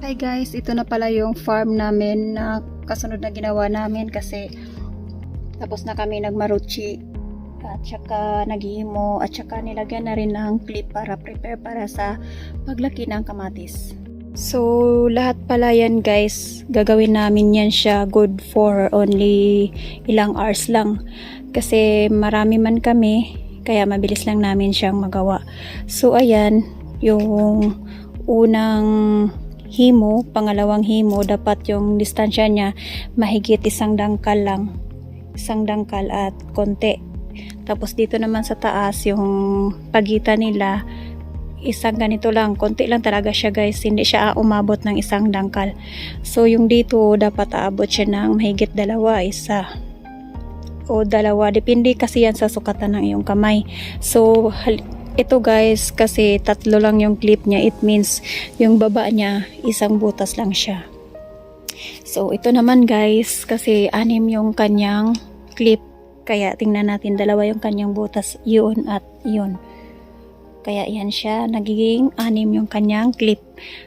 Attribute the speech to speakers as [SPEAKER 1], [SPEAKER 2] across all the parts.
[SPEAKER 1] Hi guys, ito na pala yung farm namin na kasunod na ginawa namin kasi tapos na kami nagmaruchi at saka naghihimo at saka nilagyan na rin ng clip para prepare para sa paglaki ng kamatis. So, lahat pala yan guys, gagawin namin yan siya good for only ilang hours lang. Kasi marami man kami, kaya mabilis lang namin siyang magawa. So, ayan, yung unang himo, pangalawang himo, dapat yung distansya niya mahigit isang dangkal lang. Isang dangkal at konti. Tapos dito naman sa taas, yung pagitan nila, isang ganito lang, konti lang talaga siya guys, hindi siya umabot ng isang dangkal. So yung dito, dapat aabot siya ng mahigit dalawa, isa o dalawa, depende kasi yan sa sukatan ng iyong kamay. So, ito guys, kasi tatlo lang yung clip niya, it means yung baba niya, isang butas lang siya. So, ito naman guys, kasi anim yung kanyang clip, kaya tingnan natin dalawa yung kanyang butas, yun at yun. Kaya yan siya, nagiging anim yung kanyang clip.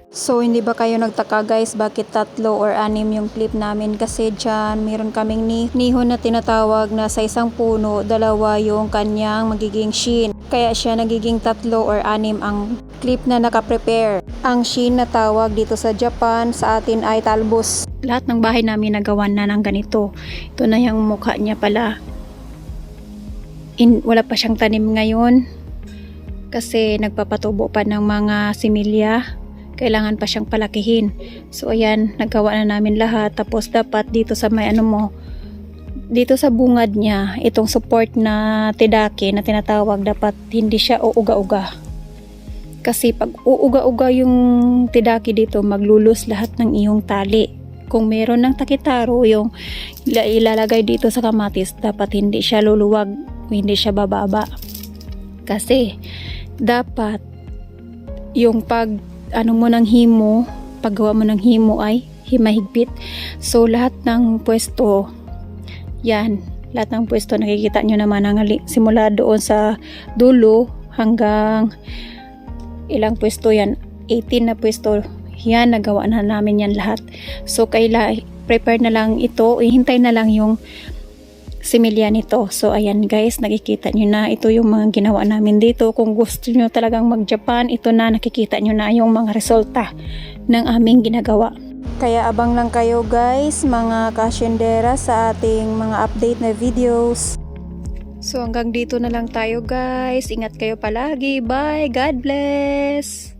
[SPEAKER 1] So, hindi ba kayo nagtaka guys, bakit tatlo or anim yung clip namin? Kasi dyan, meron kaming ni nihon na tinatawag na sa isang puno, dalawa yung kanyang magiging shin. Kaya siya nagiging tatlo or anim ang clip na nakaprepare. Ang shin na tawag dito sa Japan, sa atin ay talbos. Lahat ng bahay namin nagawan na ng ganito. Ito na yung mukha niya pala. In, wala pa siyang tanim ngayon kasi nagpapatubo pa ng mga similya. Kailangan pa siyang palakihin. So ayan nagawa na namin lahat. Tapos dapat dito sa may ano mo dito sa bungad niya itong support na tidaki na tinatawag dapat hindi siya uuga-uga. Kasi pag uuga-uga yung tidaki dito maglulus lahat ng iyong tali. Kung meron ng takitaro yung ila- ilalagay dito sa kamatis dapat hindi siya luluwag hindi siya bababa. Kasi dapat yung pag ano mo ng himo, paggawa mo ng himo ay himahigpit. So lahat ng pwesto yan, lahat ng pwesto nakikita nyo naman ang simula doon sa dulo hanggang ilang pwesto yan, 18 na pwesto yan, nagawa na namin yan lahat. So kaila prepare na lang ito, ihintay na lang yung similya nito. So, ayan guys, nakikita nyo na ito yung mga ginawa namin dito. Kung gusto nyo talagang mag-Japan, ito na nakikita nyo na yung mga resulta ng aming ginagawa. Kaya abang lang kayo guys, mga kasyendera sa ating mga update na videos. So hanggang dito na lang tayo guys. Ingat kayo palagi. Bye. God bless.